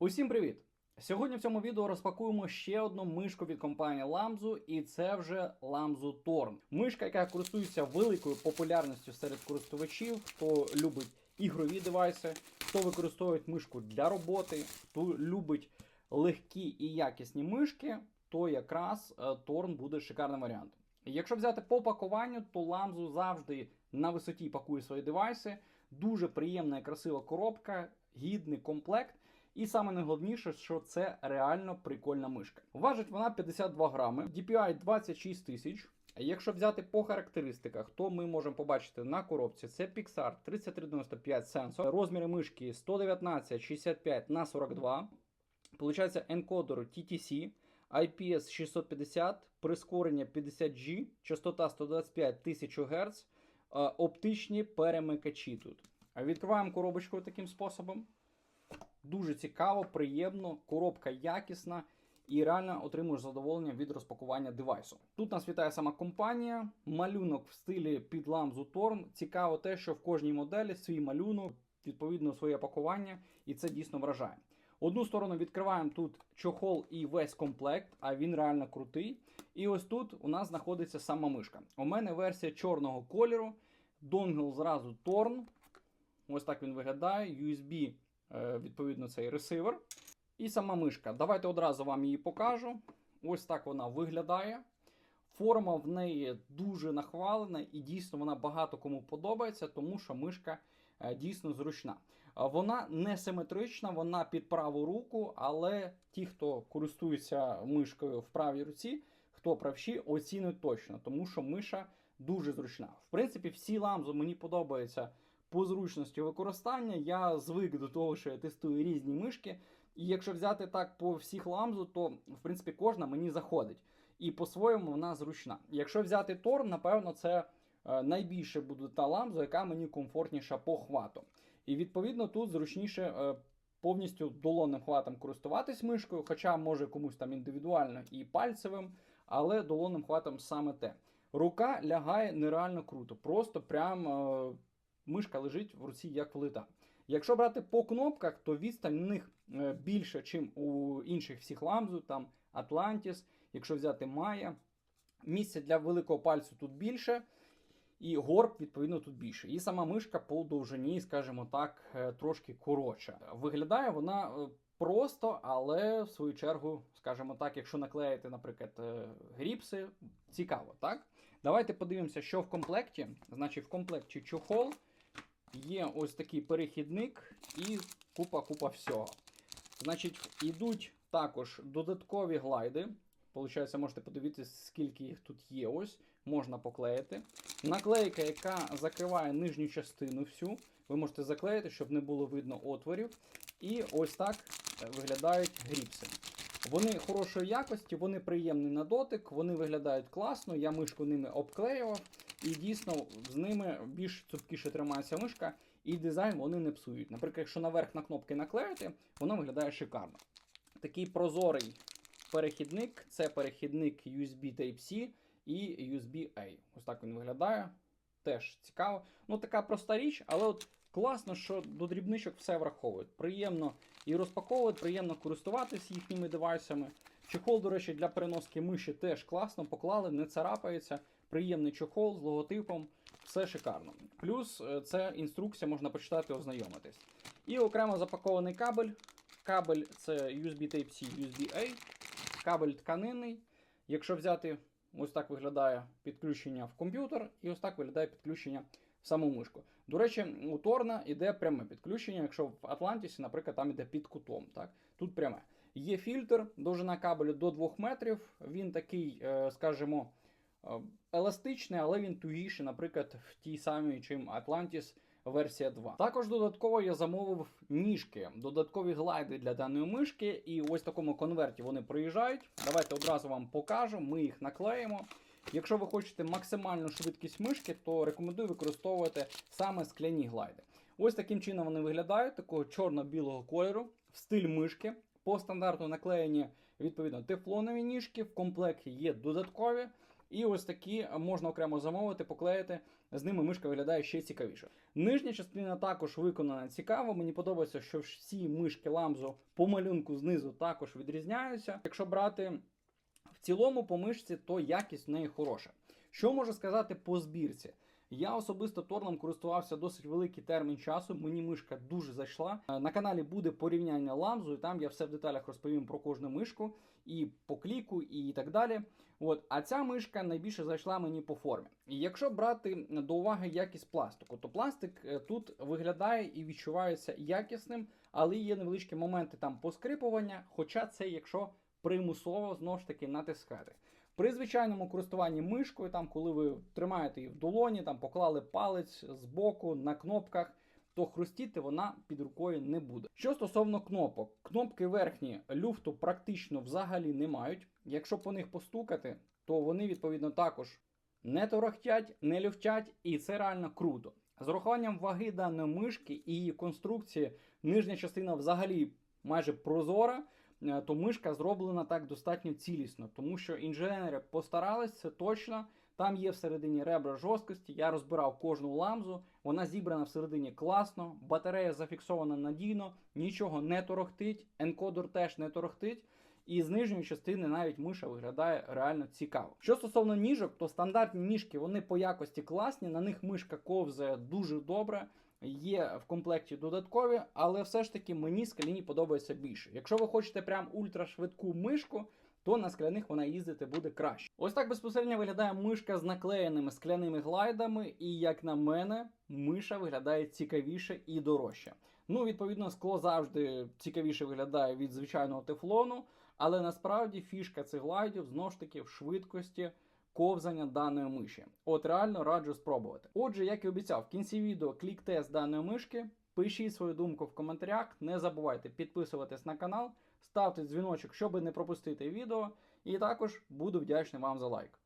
Усім привіт! Сьогодні в цьому відео розпакуємо ще одну мишку від компанії Lamzu, і це вже Lamzu Torn. Мишка, яка користується великою популярністю серед користувачів, хто любить ігрові девайси, хто використовує мишку для роботи, хто любить легкі і якісні мишки, то якраз е, Torn буде шикарним варіантом. Якщо взяти по пакуванню, то Lamzu завжди на висоті пакує свої девайси. Дуже приємна і красива коробка, гідний комплект. І саме найголовніше, що це реально прикольна мишка. Важить вона 52 грами, DPI 26 тисяч. Якщо взяти по характеристиках, то ми можемо побачити на коробці це Pixar 3395 сенсор, розміри мишки 119 65 на 42. Получається енкодер TTC, IPS 650, прискорення 50G, частота 125 тисяч Гц, оптичні перемикачі тут. Відкриваємо коробочку таким способом. Дуже цікаво, приємно, коробка якісна і реально отримуєш задоволення від розпакування девайсу. Тут нас вітає сама компанія, малюнок в стилі під Lamzu Torn. Цікаво те, що в кожній моделі свій малюнок, відповідно своє пакування, і це дійсно вражає. Одну сторону відкриваємо тут чохол і весь комплект, а він реально крутий. І ось тут у нас знаходиться сама мишка. У мене версія чорного кольору, донгл зразу Torn. Ось так він виглядає. USB відповідно цей ресивер. І сама мишка. Давайте одразу вам її покажу. Ось так вона виглядає. Форма в неї дуже нахвалена, і дійсно вона багато кому подобається, тому що мишка е, дійсно зручна. Вона не симетрична, вона під праву руку, але ті, хто користується мишкою в правій руці, хто правші, оцінюють точно, тому що миша дуже зручна. В принципі, всі ламзу мені подобаються по зручності використання. Я звик до того, що я тестую різні мишки. І якщо взяти так по всіх ламзу, то в принципі кожна мені заходить. І по-своєму вона зручна. Якщо взяти Тор, напевно, це е, найбільше буде та ламза, яка мені комфортніша по хвату. І відповідно тут зручніше. Е, повністю долонним хватом користуватись мишкою, хоча може комусь там індивідуально і пальцевим, але долонним хватом саме те. Рука лягає нереально круто, просто прям е, мишка лежить в руці як влита. Якщо брати по кнопках, то відстань у них е, більше, ніж у інших всіх ламзу, там Atlantis, якщо взяти Maya. Місця для великого пальцю тут більше, і горб, відповідно, тут більше. І сама мишка по довжині, скажімо так, е, трошки коротша. Виглядає вона е, просто, але в свою чергу, скажімо так, якщо наклеїти, наприклад, гріпси, цікаво, так? Давайте подивимося, що в комплекті. Значить, в комплекті чохол. Є ось такий перехідник і купа-купа всього. Значить, йдуть також додаткові глайди. Получається, можете подивитися, скільки їх тут є. Ось, можна поклеїти. Наклейка, яка закриває нижню частину всю. Ви можете заклеїти, щоб не було видно отворів. І ось так виглядають гріпси. Вони хорошої якості, вони приємні на дотик, вони виглядають класно. Я мишку ними обклеював. І дійсно з ними більш цупкіше тримається мишка, і дизайн вони не псують. Наприклад, якщо наверх на кнопки наклеїти, воно виглядає шикарно. Такий прозорий перехідник це перехідник USB Type-C і USB-A. Ось так він виглядає. Теж цікаво. Ну, така проста річ, але от класно, що до дрібничок все враховують. Приємно і розпаковують, приємно користуватися їхніми девайсами. Чехол, до речі, для переноски миші теж класно, поклали, не царапається приємний чохол з логотипом, все шикарно. Плюс е, це інструкція, можна почитати, ознайомитись. І окремо запакований кабель. Кабель це USB Type-C, USB-A, кабель тканинний. Якщо взяти, ось так виглядає підключення в комп'ютер, і ось так виглядає підключення в саму мишку. До речі, у Торна йде пряме підключення, якщо в Атлантісі, наприклад, там йде під кутом. Так? Тут пряме. Є фільтр, довжина кабелю до 2 метрів. Він такий, е, скажімо, еластичний, але він тугіший, наприклад, в тій самій, чим Atlantis версія 2. Також додатково я замовив ніжки, додаткові глайди для даної мишки, і ось в такому конверті вони приїжджають. Давайте одразу вам покажу, ми їх наклеїмо. Якщо ви хочете максимальну швидкість мишки, то рекомендую використовувати саме скляні глайди. Ось таким чином вони виглядають, такого чорно-білого кольору, в стиль мишки. По стандарту наклеєні відповідно тефлонові ніжки, в комплекті є додаткові. І ось такі можна окремо замовити, поклеїти. З ними мишка виглядає ще цікавіше. Нижня частина також виконана цікаво. Мені подобається, що всі мишки ламзо по малюнку знизу також відрізняються. Якщо брати в цілому по мишці, то якість в неї хороша. Що можу сказати по збірці? Я особисто торном користувався досить великий термін часу. Мені мишка дуже зайшла. Е, На каналі буде порівняння ламзу, і там я все в деталях розповім про кожну мишку, і по кліку, і так далі. От, а ця мишка найбільше зайшла мені по формі. І якщо брати до уваги якість пластику, то пластик е, тут виглядає і відчувається якісним, але є невеличкі моменти там поскрипування, хоча це якщо примусово знову ж таки натискати. При звичайному користуванні мишкою, там, коли ви тримаєте її в долоні, там поклали палець з боку на кнопках, то хрустіти вона під рукою не буде. Що стосовно кнопок, кнопки верхні люфту практично взагалі не мають. Якщо по них постукати, то вони відповідно також не торохтять, не люфтять, і це реально круто. З урахуванням ваги даної мишки і її конструкції, нижня частина взагалі майже прозора. Е, то мишка зроблена так достатньо цілісно, тому що інженери постарались, це точно. Там є всередині ребра жорсткості. Я розбирав кожну ламзу, вона зібрана всередині класно, батарея зафіксована надійно, нічого не торохтить, енкодер теж не торохтить. І з нижньої частини навіть миша виглядає реально цікаво. Що стосовно ніжок, то стандартні ніжки вони по якості класні, на них мишка ковзає дуже добре. Є в комплекті додаткові, але все ж таки мені скляні подобаються більше. Якщо ви хочете прям ультрашвидку мишку, то на скляних вона їздити буде краще. Ось так безпосередньо виглядає мишка з наклеєними скляними глайдами, і як на мене, миша виглядає цікавіше і дорожче. Ну, відповідно, скло завжди цікавіше виглядає від звичайного тефлону, але насправді фішка цих глайдів знову ж таки в швидкості ковзання даної миші. От реально раджу спробувати. Отже, як і обіцяв, в кінці відео клік-тест даної мишки. Пишіть свою думку в коментарях. Не забувайте підписуватись на канал, ставте дзвіночок, щоб не пропустити відео. І також буду вдячний вам за лайк.